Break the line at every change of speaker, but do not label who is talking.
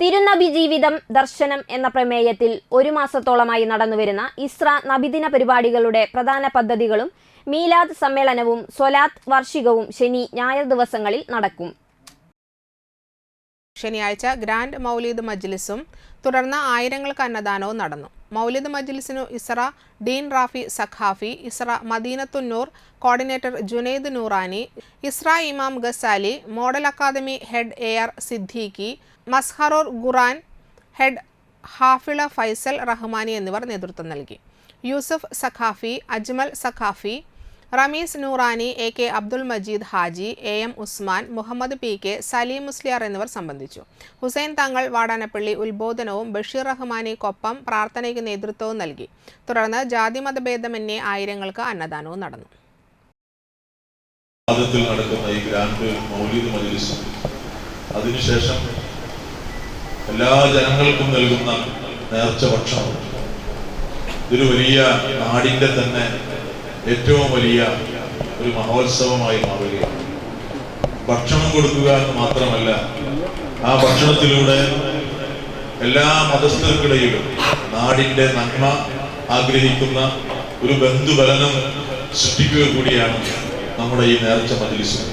തിരുനബി ജീവിതം ദർശനം എന്ന പ്രമേയത്തിൽ ഒരു മാസത്തോളമായി നടന്നുവരുന്ന ഇസ്ര നബിദിന പരിപാടികളുടെ പ്രധാന പദ്ധതികളും മീലാദ് സമ്മേളനവും സ്വലാത്ത് വാർഷികവും ശനി ഞായർ ദിവസങ്ങളിൽ നടക്കും.
ശനിയാഴ്ച ഗ്രാൻഡ് മൗലീദ് മജ്ലിസും തുടർന്ന് ആയിരങ്ങൾക്ക് അന്നദാനവും നടന്നു. മൗലിദ് മജ്ലിസിനു Isra dean Rafi Sakhafi Isra Madeenathunnoor coordinator Junaid Noorani Isra Imam Ghazali model academy head A R Siddiqui Mazharoor Quran head Hafiz Faisal Rahmani എന്നിവർ നേതൃത്വം നൽകി. Yusuf Sakhafi Ajmal Sakhafi Rameez Noorani A K Abdul Majeed Haji A M Usman Muhammad P K Saleem Musliyar എന്നിവർ സംബന്ധിച്ചു. ഹുസൈൻ തങ്ങൾ വാടാനപ്പള്ളി ഉത്ബോധനവും ബഷീർ റഹ്മാനിക്കൊപ്പം പ്രാർത്ഥനയ്ക്ക് നേതൃത്വവും നൽകി. തുടർന്ന് ജാതിമതഭേദമന്യേ ആയിരങ്ങൾക്ക് അന്നദാനവും നടന്നു.
നടക്കുന്ന ഈ ഗ്രാൻഡ് മൗലിദ് മജ്ലിസ് അതിനുശേഷം എല്ലാ ജനങ്ങൾക്കും നൽകുന്ന നേർച്ച ഭക്ഷണം. ഇതൊരു വലിയ നാടിന്റെ തന്നെ ഏറ്റവും വലിയ ഒരു മഹോത്സവമായി മാറുകയാണ്. ഭക്ഷണം കൊടുക്കുക എന്ന് മാത്രമല്ല ആ ഭക്ഷണത്തിലൂടെ എല്ലാ മതസ്ഥർക്കിടയിലും നാടിന്റെ നന്മ ആഗ്രഹിക്കുന്ന ഒരു ബന്ധുബലനം സൃഷ്ടിക്കുക കൂടിയാണ് നമ്മുടെ ഈ നേർച്ച മജ്ലിസും.